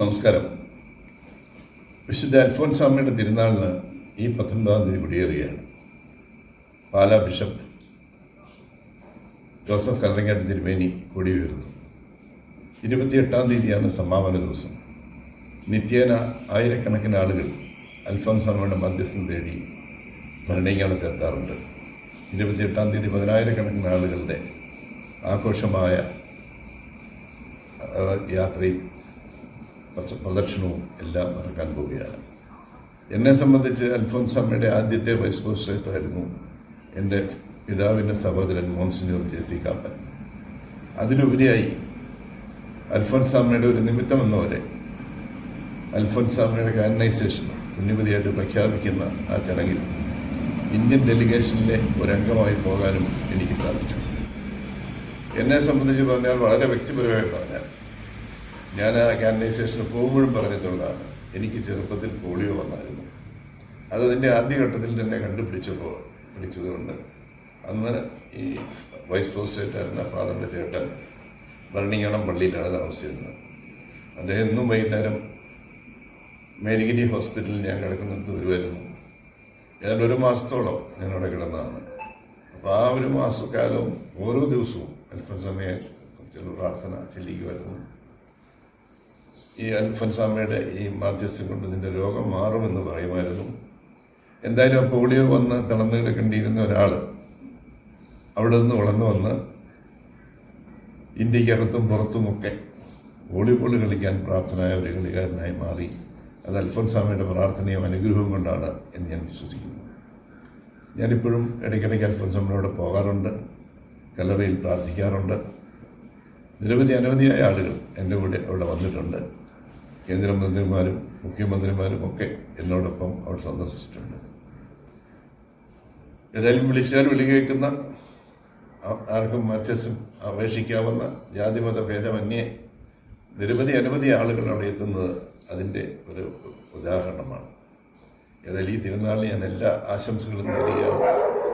നമസ്കാരം. വിശുദ്ധ അൽഫോൻസ് അമ്മയുടെ തിരുനാളിന് ഈ പത്തൊൻപതാം തീയതി കുടിയേറുകയാണ്. പാലാ ബിഷപ്പ് ജോസഫ് കല്ലങ്ങാട് തിരുമേനി കൊടി ഉയർന്നു ഇരുപത്തിയെട്ടാം തീയതിയാണ് സമാപന ദിവസം. നിത്യേന ആയിരക്കണക്കിന് ആളുകൾ അൽഫോൻസ് അമ്മയുടെ മധ്യസ്ഥം തേടി ഭരണീകാലത്ത് എത്താറുണ്ട്. ഇരുപത്തിയെട്ടാം തീയതി പതിനായിരക്കണക്കിന് ആളുകളുടെ ആഘോഷമായ യാത്രയും പ്രദക്ഷിണവും എല്ലാം നടക്കാൻ പോവുകയാണ്. എന്നെ സംബന്ധിച്ച് അൽഫോൻസ് അമ്മയുടെ ആദ്യത്തെ വൈസ് പ്രസിഡന്റ് ആയിരുന്നു എന്റെ പിതാവിന്റെ സഹോദരൻ മോൻസിനോർ ജെ സി കാപ്പൻ. അതിലുപരിയായി അൽഫോൻസാമ്മയുടെ ഒരു നിമിത്തം എന്ന പോലെ അൽഫോൻസാമ്മയുടെ കാനനൈസേഷൻ പുണ്യവതിയായിട്ട് പ്രഖ്യാപിക്കുന്ന ആ ചടങ്ങിൽ ഇന്ത്യൻ ഡെലിഗേഷനിലെ ഒരംഗമായി പോകാനും എനിക്ക് സാധിച്ചു. എന്നെ സംബന്ധിച്ച് പറഞ്ഞാൽ വളരെ വ്യക്തിപരമായി പറഞ്ഞാൽ ഞാൻ ആ കാനനൈസേഷന് പോകുമ്പോഴും പറഞ്ഞിട്ടുള്ളതാണ്. എനിക്ക് ചെറുപ്പത്തിൽ പോളിയോ വന്നായിരുന്നു. അത് അതിന്റെ ആദ്യഘട്ടത്തിൽ തന്നെ കണ്ടുപിടിച്ചപ്പോൾ പിടിച്ചതുകൊണ്ട് അന്ന് ഈ വൈസ് പ്രസിഡന്റ് ആയിരുന്ന ഫാദറിന്റെ ചേട്ടൻ ഭരണിയണം പള്ളിയിലാണ് താമസിച്ചിരുന്നത്. അദ്ദേഹം ഇന്നും വൈകുന്നേരം മേരിഗിരി ഹോസ്പിറ്റലിൽ ഞാൻ കിടക്കുന്നിടത്ത് വരുമായിരുന്നു. ഞാൻ ഒരു മാസത്തോളം ഞാൻ അവിടെ കിടന്നതാണ്. അപ്പോൾ ആ ഒരു മാസക്കാലവും ഓരോ ദിവസവും അല്പസമയം കുറിച്ചുള്ള പ്രാർത്ഥന ചെല്ലിക്കുമായിരുന്നു. ഈ അൽഫൻസാമയുടെ ഈ മാധ്യസ്ഥം കൊണ്ട് നിന്റെ രോഗം മാറുമെന്ന് പറയുമായിരുന്നു. എന്തായാലും പോളിയോ വന്ന് തളർന്നു കിടക്കേണ്ടിയിരുന്ന ഒരാൾ അവിടെ നിന്ന് വളർന്നു വന്ന് ഇന്ത്യക്കകത്തും പുറത്തുമൊക്കെ വോളിബോൾ കളിക്കാൻ പ്രാപ്തനായ ഒരു കളിക്കാരനായി മാറി. അത് അൽഫോൻസാമയുടെ പ്രാർത്ഥനയും അനുഗ്രഹവും കൊണ്ടാണ് എന്ന് ഞാൻ വിശ്വസിക്കുന്നു. ഞാനിപ്പോഴും ഇടയ്ക്കിടയ്ക്ക് അൽഫോൻസാമയോടെ പോകാറുണ്ട് കല്ലറയിൽ പ്രാർത്ഥിക്കാറുണ്ട്. നിരവധി അനവധിയായ ആളുകൾ എന്റെ കൂടെ അവിടെ വന്നിട്ടുണ്ട്. കേന്ദ്രമന്ത്രിമാരും മുഖ്യമന്ത്രിമാരും ഒക്കെ എന്നോടൊപ്പം അവർ സന്ദർശിച്ചിട്ടുണ്ട്. ഏതായാലും വിളിച്ചാൽ വിളി കേൾക്കുന്ന ആർക്കും മധ്യസ്ഥം അപേക്ഷിക്കാവുന്ന ജാതിമത ഭേദമന്യേ നിരവധി അനവധി ആളുകൾ അവിടെ എത്തുന്നത് അതിന്റെ ഒരു ഉദാഹരണമാണ്. ഏതായാലും ഈ തിരുനാളിന് ഞാൻ എല്ലാ ആശംസകളും നേരുകയാണ്.